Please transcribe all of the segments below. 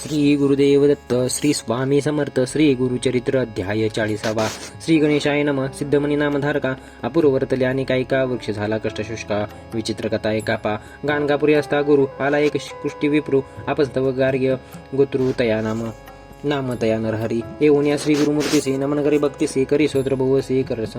श्री गुरुदेव दत्त श्री स्वामी समर्थ श्री गुरुचरित्र अध्याय चाळीसावा. श्री गणेशाय नम. सिद्धमणी नामधारका अपूर्वर्तले आणि कायका वृक्ष झाला कष्टशुष्का विचित्र कथा एकापा गाणगापुरी असता गुरु आला एक कुष्टी विप्रू आपस्तव गार्ग्य गोत्रु तया नाम नाम तया नरहरी. येऊन या श्री गुरुमूर्तीसी नमन करी भक्तीसी करी सोत्र भुवसी करस.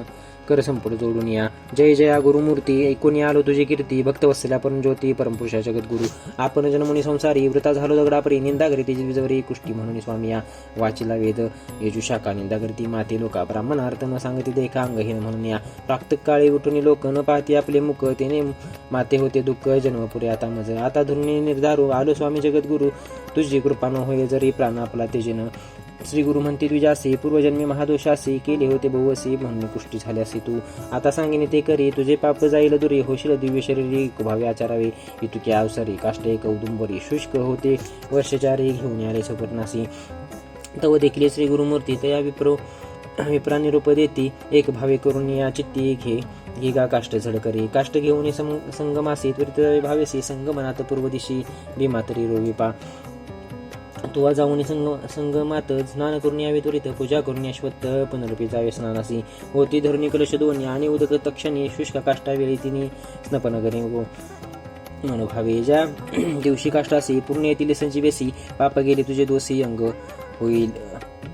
कर संपूर्ण जोडून या. जय जया गुरुमूर्ती ऐकून आलो तुझी कीर्ती भक्तवत्सल्या परम ज्योती परमपुरुषा जगद्गुरु आपण जनमुनी संसारी वृता झालो दगडापरी निंदा करीती जिजवरी कुष्टी म्हणून स्वामी या. वाचिला वेद येजू शाखा निंदा करती माते लोका ब्राह्मण अर्थ न सांगती देखा अंगहीन म्हणून या. प्राप्त काळी उठून लोक न पाहती आपले मुख तेने माते होते दुःख जन्मपुरे आता मज. आता धरुणी निर्धारू आलो स्वामी जगद्गुरु. तुझी कृपा न होय जरी प्राण आपला तेजेनं. श्री गुरु म्हणते तुझ्यासी पूर्वजन्मी महादोषासी केले होते बहुवसी म्हणून पुष्टी झाल्यासी तू. आता सांगिने ते करी तुझे पाप जाईल दुरी होशील दिव्य शरीरी भावे आचारावे. इतुके अवसरी काष्टे कौदुंबरी शुष्क होते. वर्षचारी घेऊन आले सपटनासी तव देखील श्री गुरुमूर्ती तया विप्रो विप्रा निरूप देती. एक भावे करून या चित्ती घे गिगा काष्ट झड करी. काष्ट घेऊन संगमासी त्वरित भावेसी संगमनात पूर्व दिशी भीमातरी रोविपा. तुवा जाऊन संग संगमात स्नान करून यावे त्वरित पूजा करून अश्वत्थ पुनरुपी जावे स्नानासी होती धरणी कलश दोन्ही आणि उदक तक्षणी शुष्क काष्टावेळी तिने स्नपन करी मनोभावे. ज्या दिवशी काष्टासी पूर्ण येतील संजीवेसी पाप गेले तुझे दोषी अंग होईल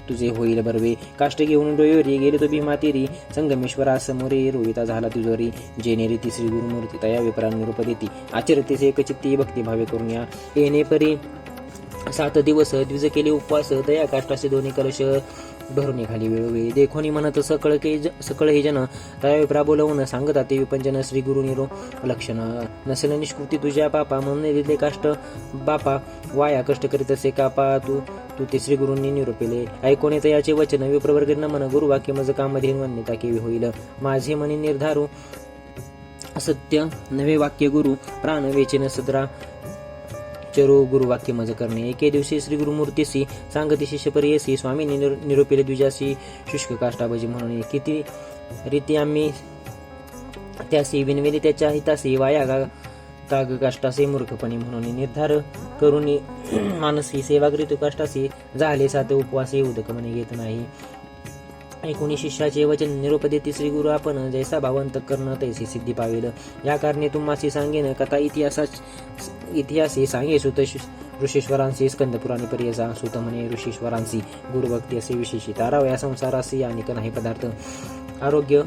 तुझे होईल बरवे. काष्ट घेऊन डोयोरी गेले तो भीमातेरी संगमेश्वरा समोरे रोहिता झाला तुझोरी जेनेरी ती श्री गुरुमूर्ती तया विपरा निरूप देती आचरतेस एक चित्ती भक्ती भावे करून या येणे परी सात दिवस द्विज केले उपवास दया काष्टाचे दोन्ही कलश धरून खाली वेळोवेळी. देखोनी म्हणत सकळ के ज- सकळ हे जन तयावे प्राबोलवून सांगतात ते विपंचन श्री गुरु निरो लक्षण. नसेल निष्कृती तुझ्या बापा म्हणून दिले काष्ट बापा. वाया कष्ट करीत असे कापा तू? तू ते श्री गुरूंनी निरोपिले. ऐकून तर याचे वचन विप्रवर्ग मन गुरु वाक्य मज कामध्ये मान्यता केवी होईल. माझे मनी निर्धारू सत्य नवे वाक्य गुरु प्राण वेचेन सदरा. चरो गुरुवाक्य मज करणे. एके दिवशी श्री गुरुमूर्तीसी सांगती शिष्य परियसी स्वामी निरोपिले द्विजासी शुष्क काष्टाभजी म्हणून किती रीती आम्ही त्यासी विनविली त्याच्या हितासी वाया गा ताग काष्टासी मूर्खपणे म्हणून निर्धार करून मानसी सेवा करीत काष्टासी झाले सात उपवासी उदक म्हणे घेत नाही. ऐकुणी शिष्याचे वचन निरुपदे तिसरी श्री गुरु आपण जैसा भावंत करणं तैसी सिद्धी पावेल. या कारणे तुम्हासी सांगेन कथा इतिहासा इतिहासी सांगे सुत ऋषीश्वरांशी स्कंदपुराणी पर्यसा सुत म्हणे ऋषीश्वरांशी. गुरुभक्ती असे विशेषी तारावया संसारासी आणि नाही पदार्थ. आरोग्य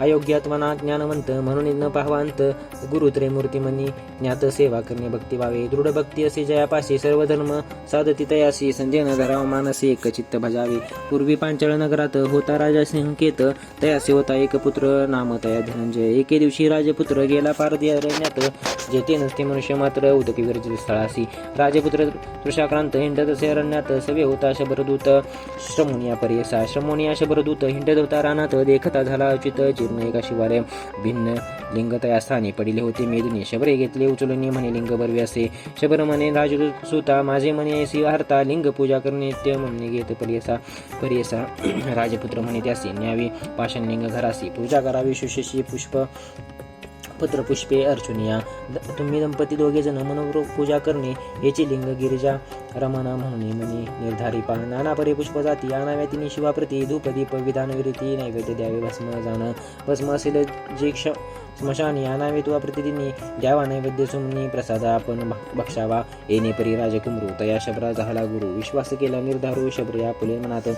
अयोग्यात्मना ज्ञानवंत म्हणून न पाहवांत गुरु त्रिमूर्तीमनी ज्ञात सेवा करणे भक्ती व्हावे दृढ भक्ती असे जयापाशी सर्व धर्म साधती तयासी संजय नगराव मानसी एक चित्त भजावे. पूर्वी पांचाळ नगरात होता राजा संकेत तयासी होता एक पुत्र नाम तया धनंजय. एके दिवशी राजपुत्र गेला पारधी अरण्यात जेथे नसते मनुष्य मात्र उदकी विरजित स्थळासी. राजपुत्र तृषाक्रांत हिंडत असे अरण्यात सवे होता शबरदूत श्रमोनिया पर्यसा श्रमोनिया शबरदूत हिंडत होता रानात देखता झाला उचित चूर्ण एका शिवारे भिन्न लिंग तया स्थानी पडिले होते मेदिनी. शबरे घेतले उचलून म्हणे लिंग बरवे असे. शबर म्हणे राजदूत सुता माझे म्हणे ऐसी हरता लिंग पूजा करणे ते म्हणणे घेत परियसा परियसा. राजपुत्र म्हणे त्यासी न्यावी पाषाण लिंग घरासी पूजा करावी शुशशी पुष्प पत्रपुष्पे अर्चुनिया द- तुम्ही दंपती दोघेजण जण पूजा करणे याची लिंग गिरिजा रमणा म्हणून म्हणे निर्धारी पा नाना परिपुष्प जाती अनाव्यातीने तिने शिवाप्रती धूपदीप विधान विरती नैवेद्य द्यावे भस्म जाणं भस्म असेल जे क्ष स्मशानी आणावे तुवा प्रतिदिनी द्यावा नैवेद्य सुमनी प्रसाद आपण भक्षावा येणे परी राजकुमरू तया शबरा झाला गुरु विश्वास केला निर्धारू शबरी आपुले मनात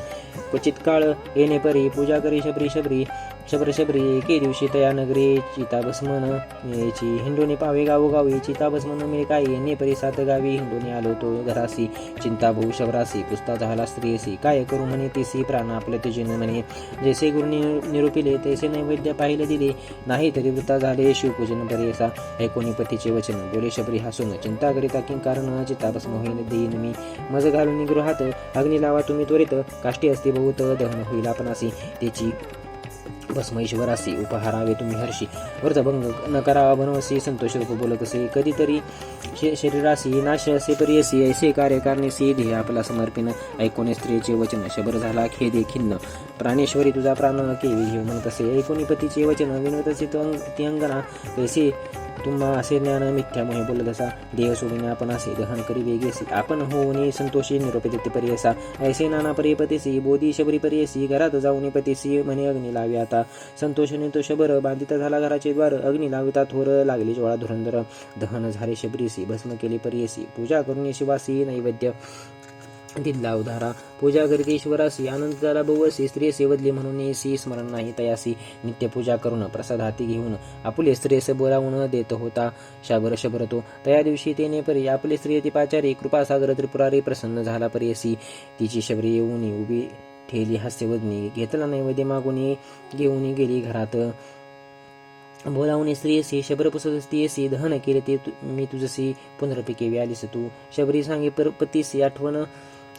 क्वचित काळ येणे परी पूजा करी शबरी शबरी शबर शबरी एके दिवशी तया नगरी चिताभस्मन याची हिंडोनी पावे गावोगावी चिताभस्मन मिळे काय येणे परिसात गावी हिंडोनी आलो तो घरासी. चिंता भाऊ शबरासी पुस्ता झाला स्त्रियसी काय करू म्हणे तेसी प्राण आपल्या तेजीने म्हणे. जैसे गुरुनी निरूपिले तैसे नैवेद्य पाहिले दिले. नाही तरी वृत्ता झाले शिवपूजन बरेसा. हे कोणी पतीचे वचन? बोले शबरी हसून चिंता करिता किं कारण? चिताभस्म होईल देईन मी. मज घालून गृहात अग्नी लावा तुम्ही त्वरित. काष्टी असते बहुत दहन होईल आपणासी. त्याची भस्म ईश्वरासी उपहारावे तुम्ही हर्षी. व्रतभंग न करावा बनवसी संतोष रूप बोलत असे कधीतरी शे शरीरासी नाश असे परियसी ऐसे कार्य कारण्यासी ध्येय आपला समर्पिन ऐकोने स्त्रीचे वचन शबर झाला खेदे खिन्न. प्राणेश्वरी तुझा प्राण केवी घेऊ म्हणत असे. ऐकोनी पतीचे वचन विनवत असे तो ती अंगना कैसे तुम्हा असे ज्ञान मिथ्या मोहे बोलत असा. देह सोडून आपण असे दहन करी वेगेसी आपण होऊन संतोषी निरोपी देते परियसा ऐसे नाना परिपतीसी बोधी शबरी परियसी घरात जाऊन पतीसी म्हणे अग्नी लावी आता. संतोष तो शबर बांधिता झाला घराचे द्वार. अग्नी लाविता थोर लागली ज्वाळा धुरंधर. दहन झाले शबरीसी भस्म केली परियसी पूजा करून शिवासी नैवेद्य. दिला उधारा पूजा करीत ईश्वरासी आनंद झाला स्त्री सेवदली म्हणून येसी स्मरण नाही तयासी. नित्य पूजा करून प्रसाद हाती घेऊन आपले स्त्रीस बोलावून देत होता. शाबर शबर तो. तया दिवशी तेने परी आपले स्त्री ती पाचारी कृपासागर त्रिपुरारी प्रसन्न झाला परियसी तिची शबरी येऊन उभी ठेली हास्यवदनी घेतला नैवेद्य मागून घेऊन गेली घरात. बोलावून स्त्रियसी शबर पुसस्तीयसी दहन केले ते मी तुझसी पुनर्पिके व्यालीस तू. शबरी सांगे पर पतीसी आठवण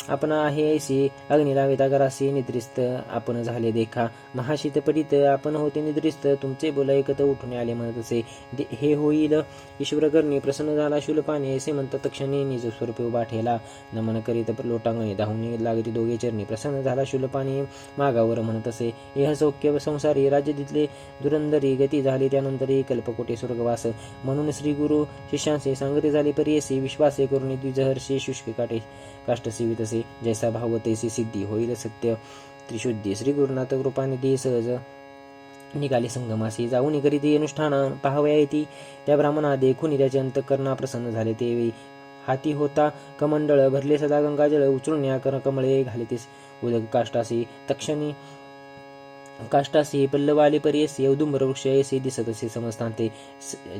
आपण आहे ऐसी अग्नी घरासी निद्रिस्त. आपण झाले देखा. महाशीत पडित आपण होते निद्रिस्त. तुमचे बोल ऐकत उठून आले म्हणत असे हे होईल. ईश्वर करणी प्रसन्न झाला. शुलपाने असे म्हणतात तक्षणी निज स्वरूपी उभा ठेला. नमन करीत लोटांगणी धावून लागली दोघे चरणी. प्रसन्न झाला शुलपाने मागावर म्हणत असे यह सौख्य संसारी राज्य तिथले दुरंदरी गती झाली. त्यानंतरही कल्पकोटे स्वर्गवास. म्हणून श्री गुरु शिष्यांचे सांगते झाले. परियसी विश्वासे करून द्विजहर्षी शुष्क काटे काष्ट तसे जैसा भाव तैसी सिद्धी होईल सत्य त्रिशुद्धी श्री गुरुनाथ कृपाने दे सहज. निघाले संगमासी जाऊन करीती अनुष्ठान पाहावया येती त्या ब्राह्मणा देखून त्याचे अंतकरणा प्रसन्न झाले ते हाती होता कमंडळ भरले सदा गंगाजळ उचलून या कर कमळे घाले ते उदक काष्टासी तक्षणी काष्टासी पल्लवाले पर्यसी औदुंबर वृक्ष असे दिसत असे समजता ते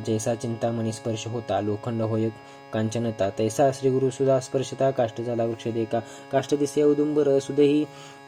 जैसा चिंतामणी स्पर्श होता लोखंड होय कांचनता. तैसा श्री गुरु सुधा स्पर्शता काष्ट झाला वृक्ष देका काष्ट दिसे औदुंबर सुदेही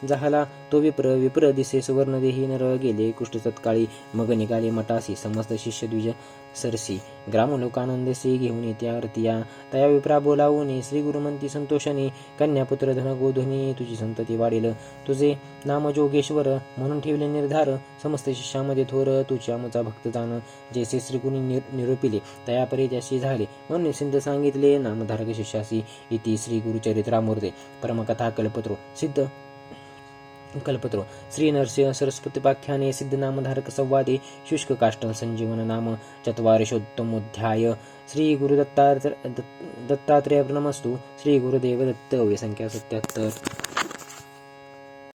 झाला. तो विप्र विप्र दिसे सुवर्ण देही नर गेले. कुष्ठ तत्काळी मग निघाले मठासी समस्त शिष्य द्विज सरसी. ग्रामलोकानंदसी घेऊन येत्या आरतिया तया विप्रा बोलावून श्री गुरुमंती संतोषाने कन्यापुत्र धन गोधनी तुझी संतती वाढेल. तुझे नाम जोगेश्वर म्हणून ठेवले निर्धार. समस्त शिष्यामध्ये थोर तुझ्या मुचा भक्त जाण. जैसे श्रीगुणी निर निरूपिले तयापरी त्याशी झाले. म्हणून सिद्ध सांगितले नामधारक शिष्यासी इति श्री गुरुचरित्रामूर्ते. परमकथा कल्पत्रो सिद्ध कल्पत्रो. श्री नरसिंह सरस्वतीपाख्याने सिद्धनामधारक संवादे शुष्क काष्ट संजीवन नाम चत्वारिशोत्तमोध्याय श्री गुरुदत्ता दत्तात्रेय नमस्तु श्री गुरुदेव दत्त संख्या सत्याहत्तर